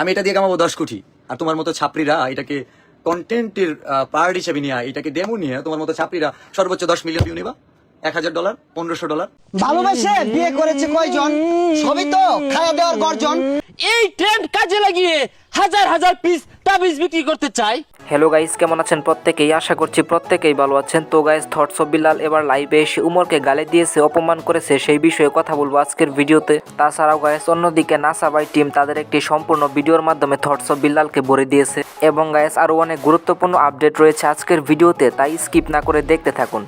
আমি এটা দিয়ে কামাবো দশ কোটি। আর তোমার মতো ছাত্রীরা এটাকে কন্টেন্টের পার্ট হিসেবে নিয়ে এটাকে ডেমো নিয়ে তোমার মতো ছাত্রীরা সর্বোচ্চ দশ মিলিয়ন ভিউ নিবা। এক হাজার ডলার পনেরোশো ডলার ভালোবাসে বিয়ে করেছে কয়জন? সবই তো খাওয়া দেওয়ার গর্জন। এই ট্রেন্ড কাজে লাগিয়ে হাজার হাজার পিস তাবিজ বিক্রি করতে চাই। হ্যালো গাইস কেমন আছেন প্রত্যেকেই? আশা করছি প্রত্যেকেই ভালো আছেন। তো গাইস থটস অফ বিল্লাল এবার লাইভে এসে উমরকে গালে দিয়েছে, অপমান করেছে, সেই বিষয়ে কথা বলব আজকের ভিডিওতে। তাছাড়াও গাইস অন্যদিকে নাসা বাই টিম তাদের একটি সম্পূর্ণ ভিডিওর মাধ্যমে থটস অফ বিল্লালকে ভরে দিয়েছে। এবং গাইস আরও অনেক গুরুত্বপূর্ণ আপডেট রয়েছে আজকের ভিডিওতে, তাই স্কিপ না করে দেখতে থাকুন।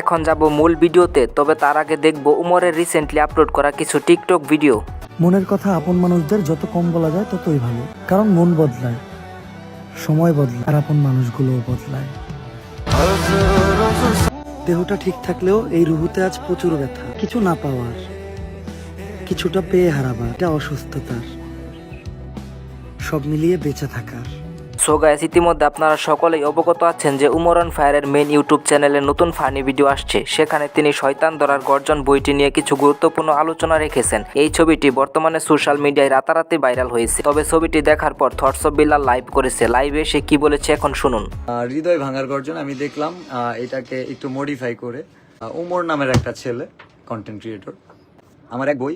এখন যাব মূল ভিডিওতে, তবে তার আগে দেখব উমরের রিসেন্টলি আপলোড করা কিছু টিকটক ভিডিও মনের কথা আপন মানুষদের যত কম বলা যায় ততই ভালো। কারণ মন বদলায়, সময় বদলায়, আর আপন মানুষগুলোও বদলায়। দেহটা ঠিক থাকলেও এই রুহুতে আজ প্রচুর ব্যথা, কিছু না পাওয়ার, কিছুটা পেয়ে হারাবার, এটা অসুস্থতার, সব মিলিয়ে বেঁচে থাকার। সো গাইস ইতিমধ্যে আপনারা সকলেই অবগত আছেন যে উমরান ফায়ারের মেইন ইউটিউব চ্যানেলে নতুন ফানি ভিডিও আসছে। সেখানে তিনি শয়তান ধরার গর্জন বইটি নিয়ে কিছু গুরুত্বপূর্ণ আলোচনা রেখেছেন। এই ছবিটি বর্তমানে সোশ্যাল মিডিয়ায় রাতারাতি ভাইরাল হয়েছে। তবে ছবিটি দেখার পর থটস অফ বিল্লাল লাইভ করেছে। লাইভে সে কি বলেছে এখন শুনুন। হৃদয় ভাঙার গর্জন, আমি দেখলাম এটাকে একটু মডিফাই করে উমর নামের একটা ছেলে কন্টেন্ট ক্রিয়েটর আমার এক বই,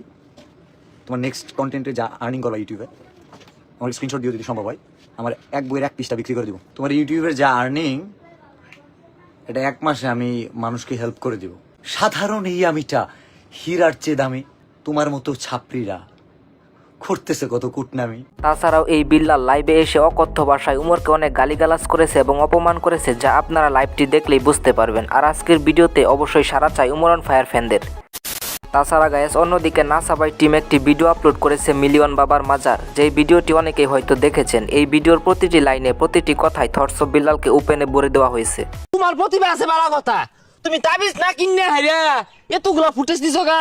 তোমার নেক্সট কন্টেন্টে যা আর্নিং করবা ইউটিউবে আমার স্ক্রিনশট দিও যদি সম্ভব হয়। আমার এক বইয়ের এক পিসটা বিক্রি করে দিব। তোমার ইউটিউবের যা আর্নিং এটা এক মাসে আমি মানুষকে হেল্প করে দিব। সাধারণ এই আমিটা, হীরার চেয়ে দামি, তোমার মতো ছাপড়িরা। করতেছে কত কুটনামি। তাছাড়াও এই বিল্লাল লাইভে এসে অকথ্য ভাষায় উমরকে অনেক গালিগালাজ করেছে এবং অপমান করেছে, যা আপনারা লাইভটি দেখলেই বুঝতে পারবেন। আর আজকের ভিডিওতে অবশ্যই সারা চাই উমরান ফায়ার ফ্যানদের তাছাড়া গায়েস অন্যদিকে নাসাবাই টিম একটি ভিডিও আপলোড করেছে মিলিয়ন বাবার মাজার যেই ভিডিওটি অনেকেই হয়তো দেখেছেন। এই ভিডিওর প্রতিটি লাইনে প্রতিটি কথায় থর্স অফ বিল্লালকে উপেনে ভরে দেওয়া হয়েছে। তোমার প্রতিভা আছে বালা কথা। তুমি তাবিজ না কিনে হাইরা? এতগুলা ফুটেজ দিছো গা।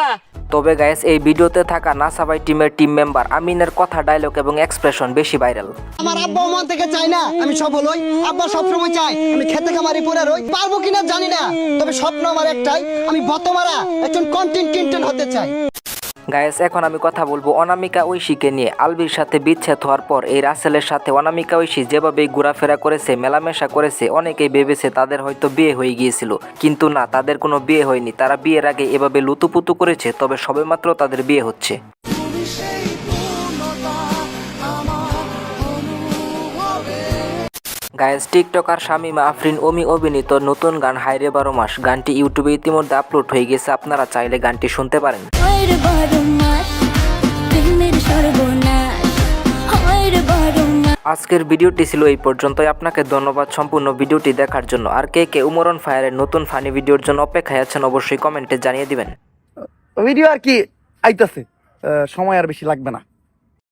তবে গাইস এই ভিডিওতে থাকা নাসাবাই টিমের টিম মেম্বার আমিনের কথা ডায়লগ এবং এক্সপ্রেশন বেশি ভাইরাল আমার আব্বা মন থেকে চাই না আমি সফল হই। আব্বা সবসময় চাই আমি খেতে খামারি পরে রই। পারব কিনা জানি না তবে স্বপ্ন আমার একটাই আমি বতমারা একজন কন্টেন্ট কন্টেন্ট হতে চাই। গায়েস এখন আমি কথা বলব অনামিকা ঐশীকে নিয়ে। আলবির সাথে বিচ্ছেদ হওয়ার পর এই রাসেলের সাথে অনামিকা ঐশী যেভাবে ঘোরাফেরা করেছে, মেলামেশা করেছে, অনেকেই ভেবেছে তাদের হয়তো বিয়ে হয়ে গিয়েছিল। কিন্তু না, তাদের কোনো বিয়ে হয়নি। তারা বিয়ের আগে এভাবে লুতুপুতু করেছে, তবে সবেমাত্র তাদের বিয়ে হচ্ছে। গায়েস টিকটকার শামিমা আফরিন ওমি অভিনীত নতুন গান হাইরে বারো মাস। গানটি ইউটিউবে ইতিমধ্যে আপলোড হয়ে গেছে আপনারা চাইলে গানটি শুনতে পারেন। আজকের ভিডিওটি ছিল এই পর্যন্তই। আপনাকে ধন্যবাদ সম্পূর্ণ ভিডিওটি দেখার জন্য। আর কে কে উমরন ফায়ারের নতুন ফানি ভিডিওর জন্য অপেক্ষায় আছেন অবশ্যই কমেন্টে জানিয়ে দিবেন। ভিডিও আর কি আইতাছে সময় আর বেশি লাগবে না।